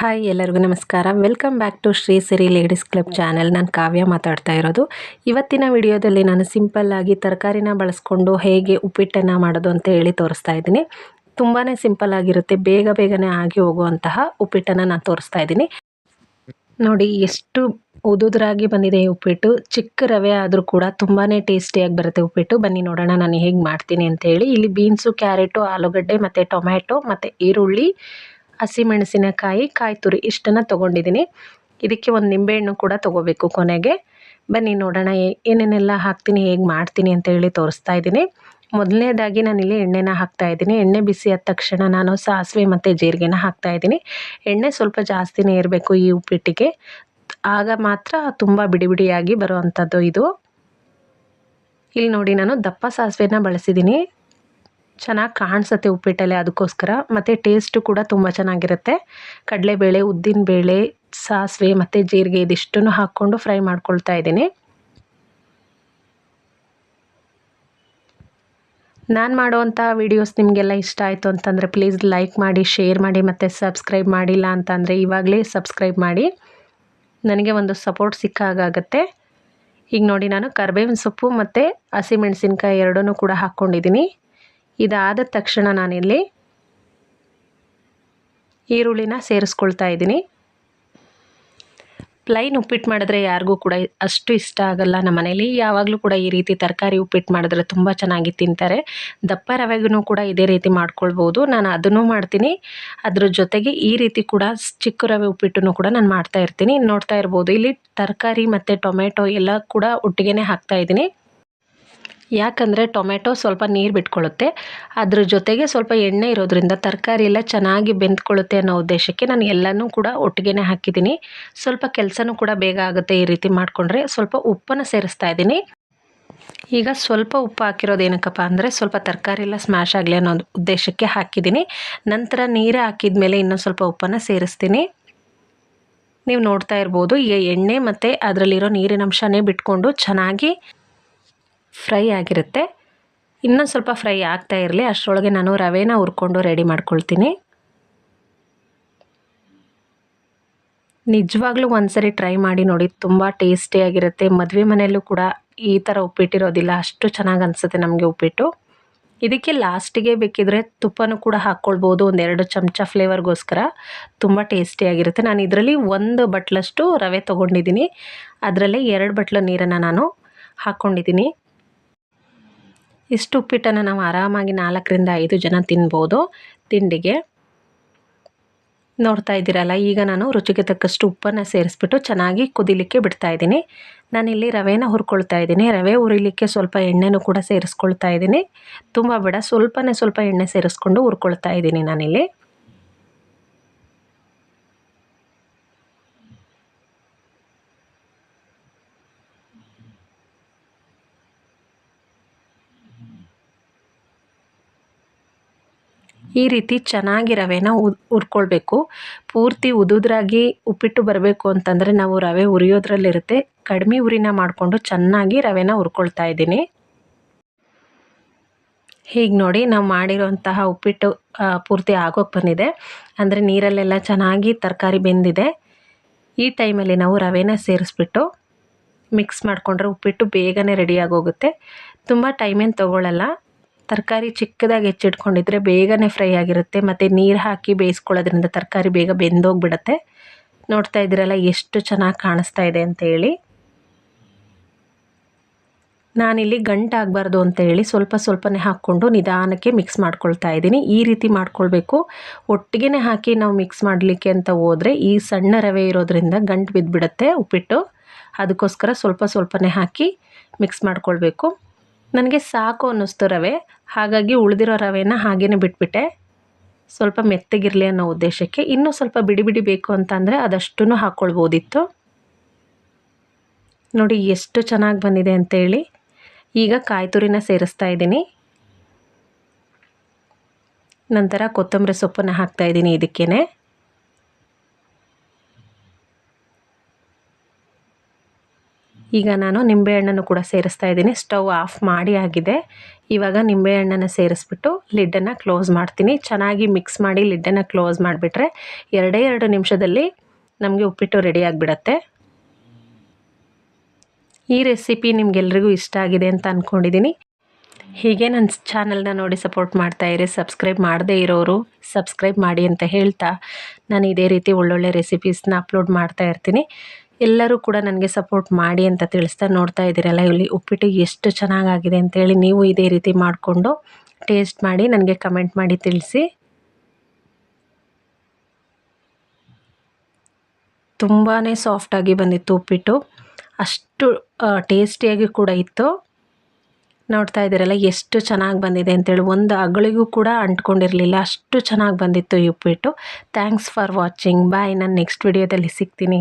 Hi ಎಲ್ಲರಿಗೂ ನಮಸ್ಕಾರ. Welcome back to Shri Siri ladies club channel ನಾನು ಕಾವ್ಯ ಮಾತಾಡ್ತಾ ಇರೋದು. ಇವತ್ತಿನ ವಿಡಿಯೋದಲ್ಲಿ ನಾನು ಸಿಂಪಲ್ ಆಗಿ ತರಕಾರಿನ ಬಳಸ್ಕೊಂಡು ಹೇಗೆ ಉಪ್ಪಿಟ್ಟನ್ನು ಮಾಡೋದು ಅಂತ ಹೇಳಿ ತೋರಿಸ್ತಾ ಇದ್ದೀನಿ. ತುಂಬಾ ಸಿಂಪಲ್ ಆಗಿರುತ್ತೆ. ಬೇಗ ಬೇಗನೆ ಆಗಿ ಹೋಗುವಂತಹ ಉಪ್ಪಿಟ್ಟನ್ನು ನಾನು ತೋರಿಸ್ತಾ ಇದ್ದೀನಿ. ನೋಡಿ, ಎಷ್ಟು ಉದುದ್ರಾಗಿ ಬಂದಿದೆ ಈ ಉಪ್ಪಿಟ್ಟು. ಚಿಕ್ಕ ರವೆ ಆದರೂ ಕೂಡ ತುಂಬಾ ಟೇಸ್ಟಿಯಾಗಿ ಬರುತ್ತೆ ಉಪ್ಪಿಟ್ಟು. ಬನ್ನಿ ನೋಡೋಣ ನಾನು ಹೇಗೆ ಮಾಡ್ತೀನಿ ಅಂತ ಹೇಳಿ. ಇಲ್ಲಿ ಬೀನ್ಸು ಕ್ಯಾರೆಟು ಆಲೂಗಡ್ಡೆ ಮತ್ತು ಟೊಮ್ಯಾಟೊ ಮತ್ತು ಈರುಳ್ಳಿ ಹಸಿಮೆಣಸಿನಕಾಯಿ ಕಾಯಿ ತುರಿ ಇಷ್ಟನ್ನು ತೊಗೊಂಡಿದ್ದೀನಿ ಇದಕ್ಕೆ ಒಂದು ನಿಂಬೆಹಣ್ಣು ಕೂಡ ತೊಗೋಬೇಕು ಕೊನೆಗೆ. ಬನ್ನಿ ನೋಡೋಣ ಏನೇನೆಲ್ಲ ಹಾಕ್ತೀನಿ, ಹೇಗೆ ಮಾಡ್ತೀನಿ ಅಂತ ಹೇಳಿ ತೋರಿಸ್ತಾ ಇದ್ದೀನಿ. ಮೊದಲನೇದಾಗಿ ನಾನಿಲ್ಲಿ ಎಣ್ಣೆನ ಹಾಕ್ತಾ ಇದ್ದೀನಿ. ಎಣ್ಣೆ ಬಿಸಿ ಆದ ತಕ್ಷಣ ನಾನು ಸಾಸಿವೆ ಮತ್ತು ಜೀರಿಗೆನ ಹಾಕ್ತಾ ಇದ್ದೀನಿ. ಎಣ್ಣೆ ಸ್ವಲ್ಪ ಜಾಸ್ತಿನೇ ಇರಬೇಕು ಈ ಉಪ್ಪಿಟ್ಟಿಗೆ. ಆಗ ಮಾತ್ರ ತುಂಬ ಬಿಡಿ ಬಿಡಿಯಾಗಿ ಬರುವಂಥದ್ದು ಇದು. ಇಲ್ಲಿ ನೋಡಿ ನಾನು ದಪ್ಪ ಸಾಸಿವೆನ ಬಳಸಿದ್ದೀನಿ ಚೆನ್ನಾಗಿ ಕಾಣಿಸುತ್ತೆ ಉಪ್ಪಿಟ್ಟಲ್ಲಿ ಅದಕ್ಕೋಸ್ಕರ ಮತ್ತು ಟೇಸ್ಟು ಕೂಡ ತುಂಬ ಚೆನ್ನಾಗಿರುತ್ತೆ. ಕಡಲೆಬೇಳೆ, ಉದ್ದಿನಬೇಳೆ, ಸಾಸಿವೆ ಮತ್ತು ಜೀರಿಗೆ ಇದಿಷ್ಟನ್ನು ಹಾಕ್ಕೊಂಡು ಫ್ರೈ ಮಾಡ್ಕೊಳ್ತಾ ಇದ್ದೀನಿ. ನಾನು ಮಾಡುವಂಥ ವೀಡಿಯೋಸ್ ನಿಮಗೆಲ್ಲ ಇಷ್ಟ ಆಯಿತು ಅಂತಂದರೆ ಪ್ಲೀಸ್ ಲೈಕ್ ಮಾಡಿ ಶೇರ್ ಮಾಡಿ ಮತ್ತು ಸಬ್ಸ್ಕ್ರೈಬ್ ಮಾಡಿಲ್ಲ ಅಂತಂದರೆ ಇವಾಗಲೇ ಸಬ್ಸ್ಕ್ರೈಬ್ ಮಾಡಿ. ನನಗೆ ಒಂದು ಸಪೋರ್ಟ್ ಸಿಕ್ಕ ಹಾಗಾಗತ್ತೆ ಈಗ ನೋಡಿ ನಾನು ಕರ್ಬೇವಿನ ಸೊಪ್ಪು ಮತ್ತು ಹಸಿಮೆಣಸಿನ್ಕಾಯಿ ಎರಡೂ ಕೂಡ ಹಾಕ್ಕೊಂಡಿದ್ದೀನಿ. ಇದಾದ ತಕ್ಷಣ ನಾನಿಲ್ಲಿ ಈರುಳ್ಳಿನ ಸೇರಿಸ್ಕೊಳ್ತಾ ಇದ್ದೀನಿ. ಪ್ಲೈನ್ ಉಪ್ಪಿಟ್ಟು ಮಾಡಿದ್ರೆ ಯಾರಿಗೂ ಕೂಡ ಅಷ್ಟು ಇಷ್ಟ ಆಗಲ್ಲ ನಮ್ಮ ಮನೇಲಿ. ಯಾವಾಗಲೂ ಕೂಡ ಈ ರೀತಿ ತರಕಾರಿ ಉಪ್ಪಿಟ್ಟು ಮಾಡಿದ್ರೆ ತುಂಬ ಚೆನ್ನಾಗಿ ತಿಂತಾರೆ. ದಪ್ಪ ರವೆಗೂ ಕೂಡ ಇದೇ ರೀತಿ ಮಾಡ್ಕೊಳ್ಬೋದು. ನಾನು ಅದನ್ನು ಮಾಡ್ತೀನಿ. ಅದ್ರ ಜೊತೆಗೆ ಈ ರೀತಿ ಕೂಡ ಚಿಕ್ಕ ರವೆ ಉಪ್ಪಿಟ್ಟು ಕೂಡ ನಾನು ಮಾಡ್ತಾ ಇರ್ತೀನಿ. ನೋಡ್ತಾ ಇರ್ಬೋದು. ಇಲ್ಲಿ ತರಕಾರಿ ಮತ್ತು ಟೊಮೆಟೊ ಎಲ್ಲ ಕೂಡ ಒಟ್ಟಿಗೆ ಹಾಕ್ತಾ ಇದ್ದೀನಿ. ಯಾಕಂದರೆ ಟೊಮೆಟೊ ಸ್ವಲ್ಪ ನೀರು ಬಿಟ್ಕೊಳ್ಳುತ್ತೆ. ಅದ್ರ ಜೊತೆಗೆ ಸ್ವಲ್ಪ ಎಣ್ಣೆ ಇರೋದ್ರಿಂದ ತರಕಾರಿ ಎಲ್ಲ ಚೆನ್ನಾಗಿ ಬೆಂದ್ಕೊಳ್ಳುತ್ತೆ ಅನ್ನೋ ಉದ್ದೇಶಕ್ಕೆ ನಾನು ಎಲ್ಲನೂ ಕೂಡ ಒಟ್ಟಿಗೆ ಹಾಕಿದ್ದೀನಿ. ಸ್ವಲ್ಪ ಕೆಲಸನೂ ಕೂಡ ಬೇಗ ಆಗುತ್ತೆ ಈ ರೀತಿ ಮಾಡಿಕೊಂಡ್ರೆ. ಸ್ವಲ್ಪ ಉಪ್ಪನ್ನು ಸೇರಿಸ್ತಾ ಇದ್ದೀನಿ. ಈಗ ಸ್ವಲ್ಪ ಉಪ್ಪು ಹಾಕಿರೋದು ಏನಕ್ಕಪ್ಪ ಅಂದರೆ ಸ್ವಲ್ಪ ತರಕಾರಿ ಎಲ್ಲ ಸ್ಮ್ಯಾಶ್ ಆಗಲಿ ಅನ್ನೋ ಉದ್ದೇಶಕ್ಕೆ ಹಾಕಿದ್ದೀನಿ. ನಂತರ ನೀರು ಹಾಕಿದ ಮೇಲೆ ಇನ್ನೊಂದು ಸ್ವಲ್ಪ ಉಪ್ಪನ್ನು ಸೇರಿಸ್ತೀನಿ. ನೀವು ನೋಡ್ತಾ ಇರ್ಬೋದು, ಈಗ ಎಣ್ಣೆ ಮತ್ತು ಅದರಲ್ಲಿರೋ ನೀರಿನಂಶನೇ ಬಿಟ್ಕೊಂಡು ಚೆನ್ನಾಗಿ ಫ್ರೈ ಆಗಿರುತ್ತೆ. ಇನ್ನೊಂದು ಸ್ವಲ್ಪ ಫ್ರೈ ಆಗ್ತಾ ಇರಲಿ. ಅಷ್ಟರೊಳಗೆ ನಾನು ರವೆನ ಹುರ್ಕೊಂಡು ರೆಡಿ ಮಾಡ್ಕೊಳ್ತೀನಿ. ನಿಜವಾಗ್ಲೂ ಒಂದ್ಸರಿ ಟ್ರೈ ಮಾಡಿ ನೋಡಿ. ತುಂಬ ಟೇಸ್ಟಿಯಾಗಿರುತ್ತೆ ಮದುವೆ ಮನೆಯಲ್ಲೂ ಕೂಡ ಈ ಥರ ಉಪ್ಪಿಟ್ಟಿರೋದಿಲ್ಲ. ಅಷ್ಟು ಚೆನ್ನಾಗಿ ಅನಿಸುತ್ತೆ ನಮಗೆ ಉಪ್ಪಿಟ್ಟು. ಇದಕ್ಕೆ ಲಾಸ್ಟಿಗೆ ಬೇಕಿದ್ರೆ ತುಪ್ಪನೂ ಕೂಡ ಹಾಕ್ಕೊಳ್ಬೋದು. ಒಂದೆರಡು ಚಮಚ ಫ್ಲೇವರ್ಗೋಸ್ಕರ. ತುಂಬ ಟೇಸ್ಟಿಯಾಗಿರುತ್ತೆ ನಾನು ಇದರಲ್ಲಿ ಒಂದು ಬಟ್ಲಷ್ಟು ರವೆ ತೊಗೊಂಡಿದ್ದೀನಿ. ಅದರಲ್ಲೇ ಎರಡು ಬಟ್ಲು ನೀರನ್ನು ನಾನು ಹಾಕ್ಕೊಂಡಿದ್ದೀನಿ ಇಷ್ಟು ಉಪ್ಪಿಟ್ಟನ್ನು ನಾವು ಆರಾಮಾಗಿ ನಾಲ್ಕರಿಂದ ಐದು ಜನ ತಿನ್ಬೋದು ತಿಂಡಿಗೆ. ನೋಡ್ತಾ ಇದ್ದೀರಲ್ಲ, ಈಗ ನಾನು ರುಚಿಗೆ ತಕ್ಕಷ್ಟು ಉಪ್ಪನ್ನು ಸೇರಿಸ್ಬಿಟ್ಟು ಚೆನ್ನಾಗಿ ಕುದಿಲಿಕ್ಕೆ ಬಿಡ್ತಾ ಇದ್ದೀನಿ. ನಾನಿಲ್ಲಿ ರವೆನ ಹುರ್ಕೊಳ್ತಾ ಇದ್ದೀನಿ. ರವೆ ಹುರಿಲಿಕ್ಕೆ ಸ್ವಲ್ಪ ಎಣ್ಣೆನೂ ಕೂಡ ಸೇರಿಸ್ಕೊಳ್ತಾ ಇದ್ದೀನಿ. ತುಂಬ ಬೇಡ, ಸ್ವಲ್ಪನೇ ಸ್ವಲ್ಪ ಎಣ್ಣೆ ಸೇರಿಸ್ಕೊಂಡು ಹುರ್ಕೊಳ್ತಾ ಇದ್ದೀನಿ ನಾನಿಲ್ಲಿ. ಈ ರೀತಿ ಚೆನ್ನಾಗಿ ರವೆನ ಉರ್ಕೊಳ್ಬೇಕು ಪೂರ್ತಿ ಉದುದ್ರಾಗಿ ಉಪ್ಪಿಟ್ಟು ಬರಬೇಕು ಅಂತಂದರೆ ನಾವು ರವೆ ಉರಿಯೋದ್ರಲ್ಲಿರುತ್ತೆ ಕಡಿಮೆ ಉರಿನ ಮಾಡಿಕೊಂಡು ಚೆನ್ನಾಗಿ ರವೆನ ಉರ್ಕೊಳ್ತಾ ಇದ್ದೀನಿ. ಹೀಗೆ ನೋಡಿ ನಾವು ಮಾಡಿರೋಂತಹ ಉಪ್ಪಿಟ್ಟು ಪೂರ್ತಿ ಆಗೋಕ್ಕೆ ಬಂದಿದೆ. ಅಂದರೆ ನೀರಲ್ಲೆಲ್ಲ ಚೆನ್ನಾಗಿ ತರಕಾರಿ ಬೆಂದಿದೆ. ಈ ಟೈಮಲ್ಲಿ ನಾವು ರವೆನ ಸೇರಿಸ್ಬಿಟ್ಟು ಮಿಕ್ಸ್ ಮಾಡಿಕೊಂಡ್ರೆ ಉಪ್ಪಿಟ್ಟು ಬೇಗನೆ ರೆಡಿಯಾಗೋಗುತ್ತೆ ತುಂಬ ಟೈಮೇನು ತೊಗೊಳ್ಳಲ್ಲ ತರಕಾರಿ ಚಿಕ್ಕದಾಗಿ ಹೆಚ್ಚಿಟ್ಕೊಂಡಿದ್ರೆ ಬೇಗನೆ ಫ್ರೈ ಆಗಿರುತ್ತೆ, ಮತ್ತು ನೀರು ಹಾಕಿ ಬೇಯಿಸ್ಕೊಳ್ಳೋದ್ರಿಂದ ತರಕಾರಿ ಬೇಗ ಬೆಂದೋಗಿಬಿಡತ್ತೆ. ನೋಡ್ತಾ ಇದ್ದೀರಲ್ಲ ಎಷ್ಟು ಚೆನ್ನಾಗಿ ಕಾಣಿಸ್ತಾ ಇದೆ ಅಂತ ಹೇಳಿ. ನಾನಿಲ್ಲಿ ಗಂಟಾಗಬಾರ್ದು ಅಂತ ಹೇಳಿ ಸ್ವಲ್ಪ ಸ್ವಲ್ಪನೇ ಹಾಕ್ಕೊಂಡು ನಿಧಾನಕ್ಕೆ ಮಿಕ್ಸ್ ಮಾಡ್ಕೊಳ್ತಾ ಇದ್ದೀನಿ. ಈ ರೀತಿ ಮಾಡ್ಕೊಳ್ಬೇಕು. ಒಟ್ಟಿಗೆ ಹಾಕಿ ನಾವು ಮಿಕ್ಸ್ ಮಾಡಲಿಕ್ಕೆ ಅಂತ ಹೋದರೆ ಈ ಸಣ್ಣ ರವೆ ಇರೋದ್ರಿಂದ ಗಂಟು ಬಿದ್ದುಬಿಡತ್ತೆ ಉಪ್ಪಿಟ್ಟು. ಅದಕ್ಕೋಸ್ಕರ ಸ್ವಲ್ಪ ಸ್ವಲ್ಪನೇ ಹಾಕಿ ಮಿಕ್ಸ್ ಮಾಡ್ಕೊಳ್ಬೇಕು. ನನಗೆ ಸಾಕು ಅನ್ನಿಸ್ತು ರವೆ. ಹಾಗಾಗಿ ಉಳಿದಿರೋ ರವೆನ ಹಾಗೇ ಬಿಟ್ಬಿಟ್ಟೆ. ಸ್ವಲ್ಪ ಮೆತ್ತಗಿರಲಿ ಅನ್ನೋ ಉದ್ದೇಶಕ್ಕೆ ಇನ್ನೂ ಸ್ವಲ್ಪ ಬಿಡಿ ಬಿಡಿ ಬೇಕು ಅಂತ ಅಂದರೆ ಅದಷ್ಟೂ ಹಾಕ್ಕೊಳ್ಬೋದಿತ್ತು ನೋಡಿ ಎಷ್ಟು ಚೆನ್ನಾಗಿ ಬಂದಿದೆ ಅಂತೇಳಿ. ಈಗ ಕಾಯಿ ತುರಿನ ಸೇರಿಸ್ತಾ ಇದ್ದೀನಿ. ನಂತರ ಕೊತ್ತಂಬರಿ ಸೊಪ್ಪನ್ನು ಹಾಕ್ತಾಯಿದ್ದೀನಿ ಇದಕ್ಕೇ ಈಗ ನಾನು ನಿಂಬೆಹಣ್ಣನ್ನು ಕೂಡ ಸೇರಿಸ್ತಾ ಇದ್ದೀನಿ. ಸ್ಟವ್ ಆಫ್ ಮಾಡಿ ಆಗಿದೆ. ಇವಾಗ ನಿಂಬೆಹಣ್ಣನ್ನು ಸೇರಿಸ್ಬಿಟ್ಟು ಲಿಡ್ಡನ್ನು ಕ್ಲೋಸ್ ಮಾಡ್ತೀನಿ. ಚೆನ್ನಾಗಿ ಮಿಕ್ಸ್ ಮಾಡಿ ಲಿಡ್ಡನ್ನು ಕ್ಲೋಸ್ ಮಾಡಿಬಿಟ್ರೆ ಎರಡೇ ಎರಡು ನಿಮಿಷದಲ್ಲಿ ನಮಗೆ ಉಪ್ಪಿಟ್ಟು ರೆಡಿ ಆಗಿಬಿಡತ್ತೆ. ಈ ರೆಸಿಪಿ ನಿಮಗೆಲ್ರಿಗೂ ಇಷ್ಟ ಆಗಿದೆ ಅಂತ ಅಂದ್ಕೊಂಡಿದ್ದೀನಿ ಹೀಗೆ ನನ್ನ ಚಾನಲ್ನ ನೋಡಿ ಸಪೋರ್ಟ್ ಮಾಡ್ತಾ ಇರಿ. ಸಬ್ಸ್ಕ್ರೈಬ್ ಮಾಡದೇ ಇರೋರು ಸಬ್ಸ್ಕ್ರೈಬ್ ಮಾಡಿ ಅಂತ ಹೇಳ್ತಾ ನಾನು ಇದೇ ರೀತಿ ಒಳ್ಳೊಳ್ಳೆ ರೆಸಿಪೀಸ್ನ ಅಪ್ಲೋಡ್ ಮಾಡ್ತಾ ಇರ್ತೀನಿ. ಎಲ್ಲರೂ ಕೂಡ ನನಗೆ ಸಪೋರ್ಟ್ ಮಾಡಿ ಅಂತ ತಿಳಿಸ್ತಾ ನೋಡ್ತಾ ಇದ್ದೀರಲ್ಲ, ಇಲ್ಲಿ ಉಪ್ಪಿಟ್ಟು ಎಷ್ಟು ಚೆನ್ನಾಗಾಗಿದೆ ಅಂತೇಳಿ ನೀವು ಇದೇ ರೀತಿ ಮಾಡಿಕೊಂಡು ಟೇಸ್ಟ್ ಮಾಡಿ ನನಗೆ ಕಮೆಂಟ್ ಮಾಡಿ ತಿಳಿಸಿ. ತುಂಬಾ ಸಾಫ್ಟಾಗಿ ಬಂದಿತ್ತು ಉಪ್ಪಿಟ್ಟು. ಅಷ್ಟು ಟೇಸ್ಟಿಯಾಗಿ ಕೂಡ ಇತ್ತು. ನೋಡ್ತಾ ಇದ್ದೀರಲ್ಲ, ಎಷ್ಟು ಚೆನ್ನಾಗಿ ಬಂದಿದೆ ಅಂತೇಳಿ ಒಂದು ಅಗಳಿಗೂ ಕೂಡ ಅಂಟ್ಕೊಂಡಿರಲಿಲ್ಲ, ಅಷ್ಟು ಚೆನ್ನಾಗಿ ಬಂದಿತ್ತು ಈ ಉಪ್ಪಿಟ್ಟು. ಥ್ಯಾಂಕ್ಸ್ ಫಾರ್ ವಾಚಿಂಗ್ ಬಾಯ್ ನಾನು ನೆಕ್ಸ್ಟ್ ವಿಡಿಯೋದಲ್ಲಿ ಸಿಗ್ತೀನಿ.